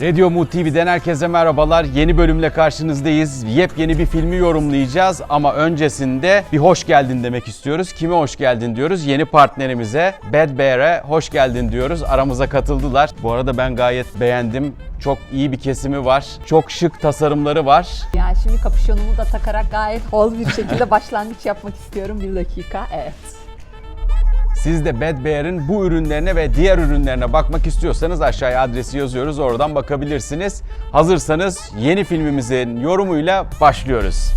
Radio Mood TV'den herkese merhabalar. Yeni bölümle karşınızdayız. Yepyeni bir filmi yorumlayacağız ama öncesinde bir hoş geldin demek istiyoruz. Kime hoş geldin diyoruz? Yeni partnerimize Bad Bear'e hoş geldin diyoruz. Aramıza katıldılar. Bu arada ben gayet beğendim. Çok iyi bir kesimi var. Çok şık tasarımları var. Yani şimdi kapüşonumu da takarak gayet hol bir şekilde başlangıç yapmak istiyorum. Bir dakika. Evet. Siz de Bad Bear'in bu ürünlerine ve diğer ürünlerine bakmak istiyorsanız aşağıya adresi yazıyoruz. Oradan bakabilirsiniz. Hazırsanız yeni filmimizin yorumuyla başlıyoruz.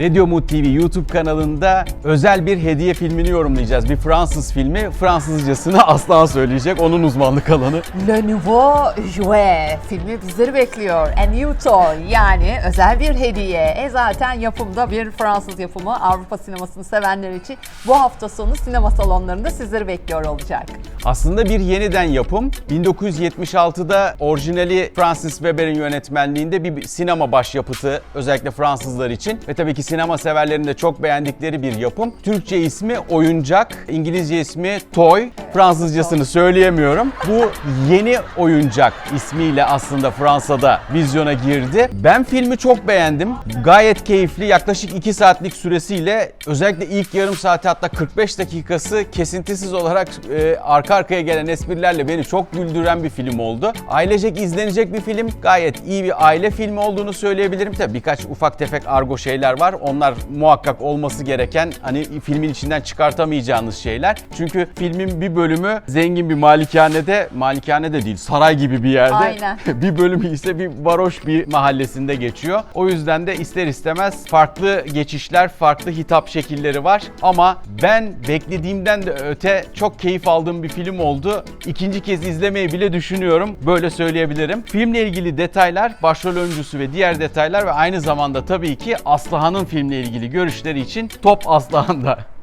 Radio Mood TV YouTube kanalında özel bir hediye filmini yorumlayacağız. Bir Fransız filmi. Fransızcasını Aslan söyleyecek. Onun uzmanlık alanı. Le Nouveau Jouet filmi bizleri bekliyor. A New Toy yani özel bir hediye. E zaten yapımda bir Fransız yapımı Avrupa sinemasını sevenler için bu hafta sonu sinema salonlarında sizleri bekliyor olacak. Aslında bir yeniden yapım. 1976'da orijinali Francis Weber'in yönetmenliğinde bir sinema başyapıtı özellikle Fransızlar için ve tabii ki sinema severlerin de çok beğendikleri bir yapım. Türkçe ismi Oyuncak, İngilizce ismi Toy. Fransızcasını söyleyemiyorum. Bu yeni Oyuncak ismiyle aslında Fransa'da vizyona girdi. Ben filmi çok beğendim. Gayet keyifli. Yaklaşık 2 saatlik süresiyle özellikle ilk yarım saati hatta 45 dakikası kesintisiz olarak e, arka arkaya gelen esprilerle beni çok güldüren bir film oldu. Ailecek izlenecek bir film. Gayet iyi bir aile filmi olduğunu söyleyebilirim. Tabii birkaç ufak tefek argo şeyler var. Onlar muhakkak olması gereken hani filmin içinden çıkartamayacağınız şeyler. Çünkü filmin bir bölümü zengin bir malikanede, malikane de değil saray gibi bir yerde. Aynen. bir bölümü ise bir varoş bir mahallesinde geçiyor. O yüzden de ister istemez farklı geçişler, farklı hitap şekilleri var. Ama ben beklediğimden de öte çok keyif aldığım bir film oldu. İkinci kez izlemeyi bile düşünüyorum. Böyle söyleyebilirim. Filmle ilgili detaylar, başrol oyuncusu ve diğer detaylar ve aynı zamanda tabii ki Aslıhan'ın filmle ilgili görüşleri için top Aslıhan'da.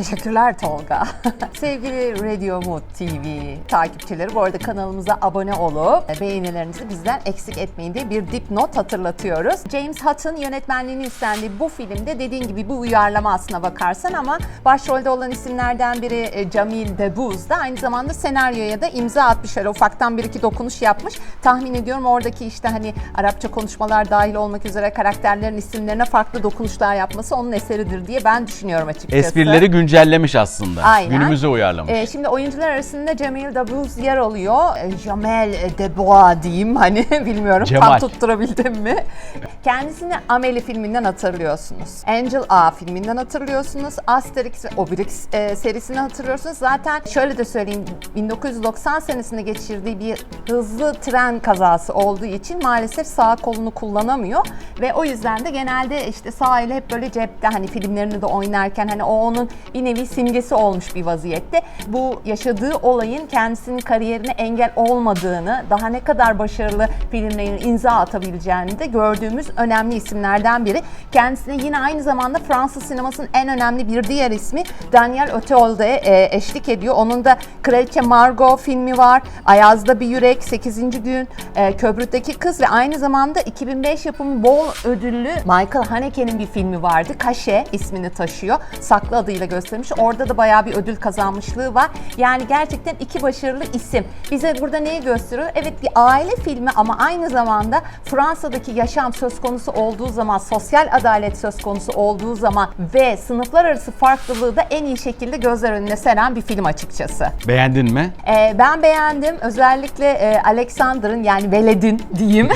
Teşekkürler Tolga. Sevgili Radio Mood TV takipçileri bu arada kanalımıza abone olup beğenilerinizi bizden eksik etmeyin diye bir dipnot hatırlatıyoruz. James Hutt'ın yönetmenliğini üstlendiği bu filmde dediğin gibi bu uyarlama aslına bakarsan ama başrolde olan isimlerden biri e, Jamil Debbouze da aynı zamanda senaryoya da imza atmış. Öyle ufaktan bir iki dokunuş yapmış. Tahmin ediyorum oradaki işte hani Arapça konuşmalar dahil olmak üzere karakterlerin isimlerine farklı dokunuşlar yapması onun eseridir diye ben düşünüyorum açıkçası. Esprileri güncellemiş aslında. Aynen. Günümüze uyarlamış. Ee, şimdi oyuncular arasında Jamil Debbouze yer alıyor. Ee, Jamel Debois diyeyim hani bilmiyorum Cemal. tam tutturabildim mi? Kendisini Amelie filminden hatırlıyorsunuz. Angel A filminden hatırlıyorsunuz. Asterix ve Obelix e, serisini hatırlıyorsunuz. Zaten şöyle de söyleyeyim 1990 senesinde geçirdiği bir hızlı tren kazası olduğu için maalesef sağ kolunu kullanamıyor ve o yüzden de genelde işte sağ eli hep böyle cepte hani filmlerini de oynarken hani o onun bir nevi simgesi olmuş bir vaziyette. Bu yaşadığı olayın kendisinin kariyerine engel olmadığını, daha ne kadar başarılı filmlerin imza atabileceğini de gördüğümüz önemli isimlerden biri. Kendisine yine aynı zamanda Fransız sinemasının en önemli bir diğer ismi Daniel Auteuil de e, eşlik ediyor. Onun da Kraliçe Margot filmi var. Ayaz'da Bir Yürek, 8. Gün, e, Köbrüt'teki Kız ve aynı zamanda 2005 yapımı bol ödüllü Michael Haneke'nin bir filmi vardı. Kaşe ismini taşıyor. Saklı adıyla göstermiş. Orada da bayağı bir ödül kazanmışlığı var. Yani gerçekten iki başarılı isim. Bize burada neyi gösteriyor? Evet bir aile filmi ama aynı zamanda Fransa'daki yaşam söz konusu olduğu zaman, sosyal adalet söz konusu olduğu zaman ve sınıflar arası farklılığı da en iyi şekilde gözler önüne seren bir film açıkçası. Beğendin mi? Ee, ben beğendim. Özellikle e, Alexander'ın yani Veled'in diyeyim.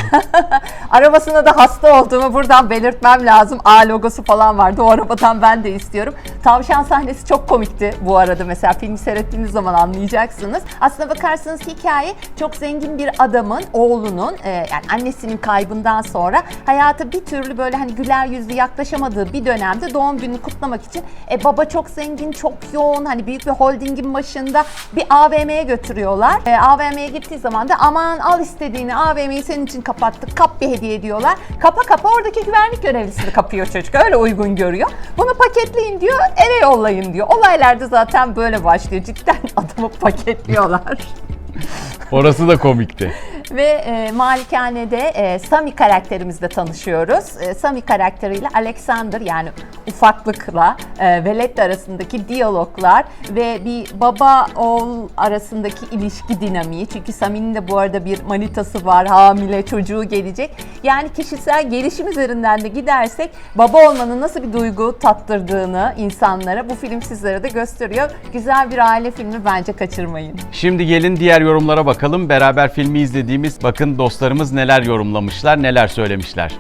Arabasına da hasta olduğumu buradan belirtmem lazım. A logosu falan vardı. O arabadan ben de istiyorum. Tavşan sahnesi çok komikti bu arada. Mesela filmi seyrettiğiniz zaman anlayacaksınız. Aslına bakarsanız hikaye çok zengin bir adamın oğlunun e, yani annesinin kaybından sonra hayata bir türlü böyle hani güler yüzlü yaklaşamadığı bir dönemde doğum gününü kutlamak için e, baba çok zengin, çok yoğun hani büyük bir holdingin başında bir AVM'ye götürüyorlar. E, AVM'ye gittiği zaman da aman al istediğini AVM'yi senin için kapattık kap bir hediye ediyorlar. Kapa kapa oradaki güvenlik görevlisini kapıyor çocuk öyle uygun görüyor. Bunu paketleyin diyor eve yollayın diyor. Olaylar da zaten böyle başlıyor. Cidden adamı paketliyorlar. Orası da komikti. Ve e, Malikane'de e, Sami karakterimizle tanışıyoruz. E, Sami karakteriyle Alexander yani ufaklıkla e, velet arasındaki diyaloglar ve bir baba oğul arasındaki ilişki dinamiği. Çünkü Sami'nin de bu arada bir manitası var, hamile çocuğu gelecek. Yani kişisel gelişim üzerinden de gidersek baba olmanın nasıl bir duygu tattırdığını insanlara bu film sizlere de gösteriyor. Güzel bir aile filmi bence kaçırmayın. Şimdi gelin diğer yorumlara bakalım. Beraber filmi izlediğimiz bakın dostlarımız neler yorumlamışlar, neler söylemişler.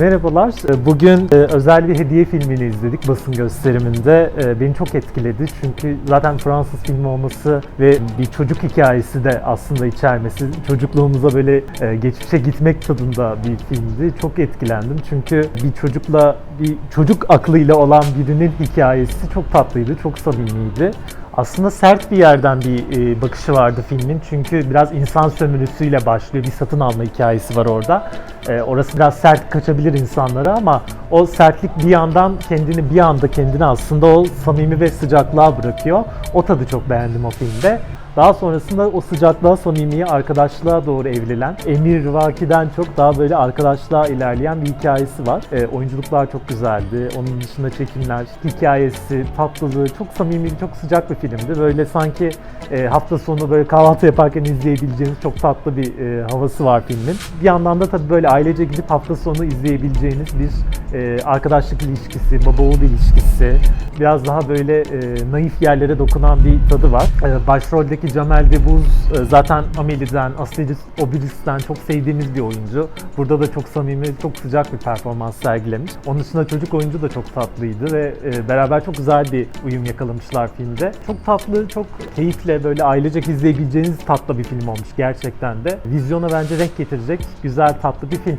Merhabalar. Ee, Bugün e, özel bir hediye filmini izledik basın gösteriminde. E, Beni çok etkiledi çünkü zaten Fransız filmi olması ve bir çocuk hikayesi de aslında içermesi, çocukluğumuza böyle e, geçmişe gitmek tadında bir filmdi. Çok etkilendim çünkü bir çocukla, bir çocuk aklıyla olan birinin hikayesi çok tatlıydı, çok samimiydi. Aslında sert bir yerden bir e, bakışı vardı filmin çünkü biraz insan sömürüsüyle başlıyor. Bir satın alma hikayesi var orada. E, orası biraz sert kaçabilir insanlara ama o sertlik bir yandan kendini bir anda kendini aslında o samimi ve sıcaklığa bırakıyor. O tadı çok beğendim o filmde. Daha sonrasında o sıcaklığa, samimiye, arkadaşlığa doğru evrilen, Emir Vaki'den çok daha böyle arkadaşlığa ilerleyen bir hikayesi var. E, oyunculuklar çok güzeldi. Onun dışında çekimler, hikayesi, tatlılığı çok samimi, çok sıcak bir filmdi. Böyle sanki e, hafta sonu böyle kahvaltı yaparken izleyebileceğiniz çok tatlı bir e, havası var filmin. Bir yandan da tabii böyle ailece gidip hafta sonu izleyebileceğiniz bir e, arkadaşlık ilişkisi, baba oğul ilişkisi, biraz daha böyle e, naif yerlere dokunan bir tadı var. E, başroldeki Jamel Debbouze e, zaten Amelie'den, Asterix Obelix'ten çok sevdiğimiz bir oyuncu. Burada da çok samimi, çok sıcak bir performans sergilemiş. Onun dışında çocuk oyuncu da çok tatlıydı ve e, beraber çok güzel bir uyum yakalamışlar filmde. Çok tatlı, çok keyifle böyle ailecek izleyebileceğiniz tatlı bir film olmuş gerçekten de. Vizyona bence renk getirecek güzel tatlı bir film.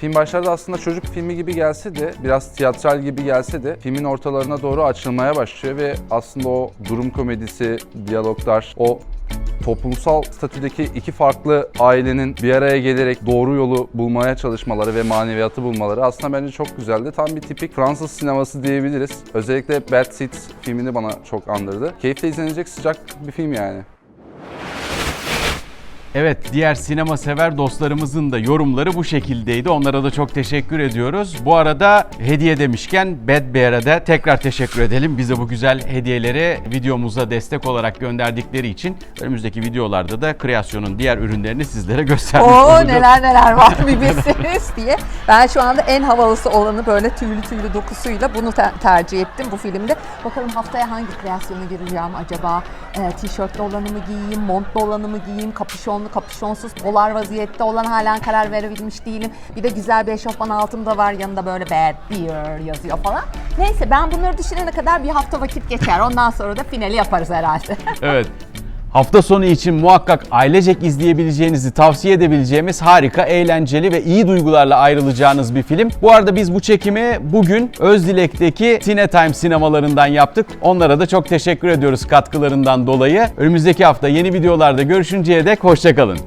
Film başlarda aslında çocuk filmi gibi gelse de, biraz tiyatral gibi gelse de filmin ortalarına doğru açılmaya başlıyor ve aslında o durum komedisi, diyaloglar, o toplumsal statüdeki iki farklı ailenin bir araya gelerek doğru yolu bulmaya çalışmaları ve maneviyatı bulmaları aslında bence çok güzeldi. Tam bir tipik Fransız sineması diyebiliriz. Özellikle Bad Seeds filmini bana çok andırdı. Keyifle izlenecek sıcak bir film yani. Evet, diğer sinema sever dostlarımızın da yorumları bu şekildeydi. Onlara da çok teşekkür ediyoruz. Bu arada hediye demişken Bad Bear'a da tekrar teşekkür edelim. Bize bu güzel hediyeleri videomuza destek olarak gönderdikleri için önümüzdeki videolarda da kreasyonun diğer ürünlerini sizlere göstermiş Oo olacağız. neler neler var bir bilseniz diye. Ben şu anda en havalısı olanı böyle tüylü tüylü dokusuyla bunu te- tercih ettim bu filmde. Bakalım haftaya hangi kreasyona gireceğim acaba? Ee, tişörtlü olanı mı giyeyim, montlu olanı mı giyeyim, kapüşonlu, kapüşonsuz, polar vaziyette olan halen karar verebilmiş değilim. Bir de güzel bir eşofman altımda var yanında böyle bad beer yazıyor falan. Neyse ben bunları düşünene kadar bir hafta vakit geçer. Ondan sonra da finali yaparız herhalde. Evet. Hafta sonu için muhakkak ailecek izleyebileceğinizi tavsiye edebileceğimiz harika, eğlenceli ve iyi duygularla ayrılacağınız bir film. Bu arada biz bu çekimi bugün Özdilek'teki Cinetime sinemalarından yaptık. Onlara da çok teşekkür ediyoruz katkılarından dolayı. Önümüzdeki hafta yeni videolarda görüşünceye dek hoşçakalın.